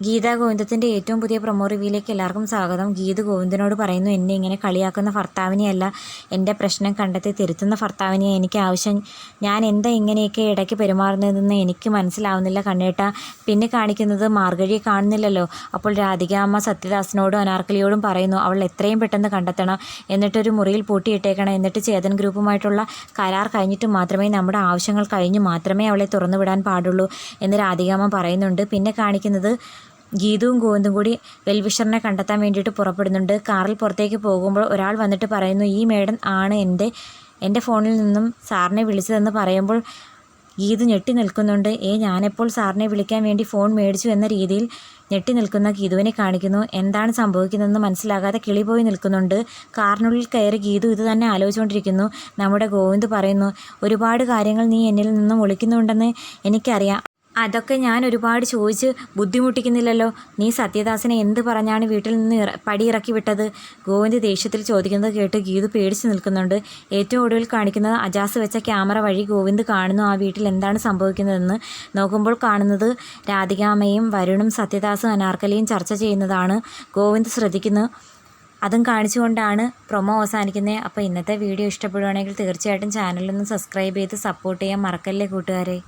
ഗീത ഗോവിന്ദത്തിന്റെ ഏറ്റവും പുതിയ പ്രൊമോ റിവ്യൂയിലേക്ക് എല്ലാവർക്കും സ്വാഗതം. ഗീത ഗോവിന്ദനോട് പറയുന്നു എന്നെ ഇങ്ങനെ കളിയാക്കുന്ന ഭർത്താവിനെയല്ല എന്റെ പ്രശ്നം കണ്ടെത്തി തിരുത്തുന്ന ഭർത്താവിനെ എനിക്ക് ആവശ്യം. ഞാൻ എന്താ ഇങ്ങനെയൊക്കെ ഇടയ്ക്ക് പെരുമാറുന്നതെന്ന് എനിക്ക് മനസ്സിലാവുന്നില്ല കണ്ണേട്ട. പിന്നെ കാണിക്കുന്നത് മാർഗഴിയെ കാണുന്നില്ലല്ലോ. അപ്പോൾ രാധിക അമ്മ സത്യദാസിനോടും അനാർക്കലിയോടും പറയുന്നു അവൾ എത്രയും പെട്ടെന്ന് കണ്ടെത്തണം. എന്നിട്ടൊരു മുറിയിൽ പൂട്ടിയിട്ടേക്കണം. എന്നിട്ട് ചേതൻ ഗ്രൂപ്പുമായിട്ടുള്ള കരാർ കഴിഞ്ഞിട്ട് മാത്രമേ നമ്മുടെ ആവശ്യങ്ങൾ കഴിഞ്ഞു. മാത്രമേ അവളെ തുറന്നുവിടാൻ പാടുള്ളൂ. എന്ന് രാധികാമ്മ പറയുന്നുണ്ട്. പിന്നെ കാണിക്കുന്നത് ഗീതവും ഗോവിന്ദും കൂടി വെൽവിഷറിനെ കണ്ടെത്താൻ വേണ്ടിയിട്ട് പുറപ്പെടുന്നുണ്ട്. കാറിൽ പുറത്തേക്ക് പോകുമ്പോൾ ഒരാൾ വന്നിട്ട് പറയുന്നു ഈ മേഡം ആണ് എന്റെ എന്റെ ഫോണിൽ നിന്നും സാറിനെ വിളിച്ചതെന്ന് പറയുമ്പോൾ ഗീതു ഞെട്ടി നിൽക്കുന്നുണ്ട്. ഏ ഞാനെപ്പോൾ സാറിനെ വിളിക്കാൻ വേണ്ടി ഫോൺ മേടിച്ചു എന്ന രീതിയിൽ ഞെട്ടി നിൽക്കുന്ന ഗീതുവിനെ കാണിക്കുന്നു. എന്താണ് സംഭവിക്കുന്നതെന്ന് മനസ്സിലാകാതെ കിളി പോയി നിൽക്കുന്നുണ്ട്. കാറിനുള്ളിൽ കയറി ഗീതു ഇത് തന്നെ ആലോചിച്ചുകൊണ്ടിരിക്കുന്നു. നമ്മുടെ ഗോവിന്ദ് പറയുന്നു ഒരുപാട് കാര്യങ്ങൾ നീ എന്നിൽ നിന്നും ഒളിക്കുന്നുണ്ടെന്ന് എനിക്കറിയാം. അതൊക്കെ ഞാൻ ഒരുപാട് ചോദിച്ച് ബുദ്ധിമുട്ടിക്കുന്നില്ലല്ലോ. നീ സത്യദാസനെ എന്ത് പറഞ്ഞാണ് വീട്ടിൽ നിന്ന് പടി പടിയിറക്കി വിട്ടത്? ഗോവിന്ദ് ദേഷ്യത്തിൽ ചോദിക്കുന്നത് കേട്ട് ഗീതു പേടിച്ചു നിൽക്കുന്നുണ്ട്. ഏറ്റവും ഒടുവിൽ കാണിക്കുന്നത് അജാസ് വെച്ച ക്യാമറ വഴി ഗോവിന്ദ് കാണുന്നു. ആ വീട്ടിൽ എന്താണ് സംഭവിക്കുന്നതെന്ന് നോക്കുമ്പോൾ കാണുന്നത് രാധികാമയും വരുണും സത്യദാസും അനാർക്കലിയും ചർച്ച ചെയ്യുന്നതാണ് ഗോവിന്ദ് ശ്രദ്ധിക്കുന്നു. അതും കാണിച്ചുകൊണ്ടാണ് പ്രൊമോ അവസാനിക്കുന്നത് അപ്പോൾ ഇന്നത്തെ വീഡിയോ ഇഷ്ടപ്പെടുകയാണെങ്കിൽ തീർച്ചയായിട്ടും ചാനലൊന്ന് സബ്സ്ക്രൈബ് ചെയ്ത് സപ്പോർട്ട് ചെയ്യാൻ മറക്കല്ലേ കൂട്ടുകാരെ.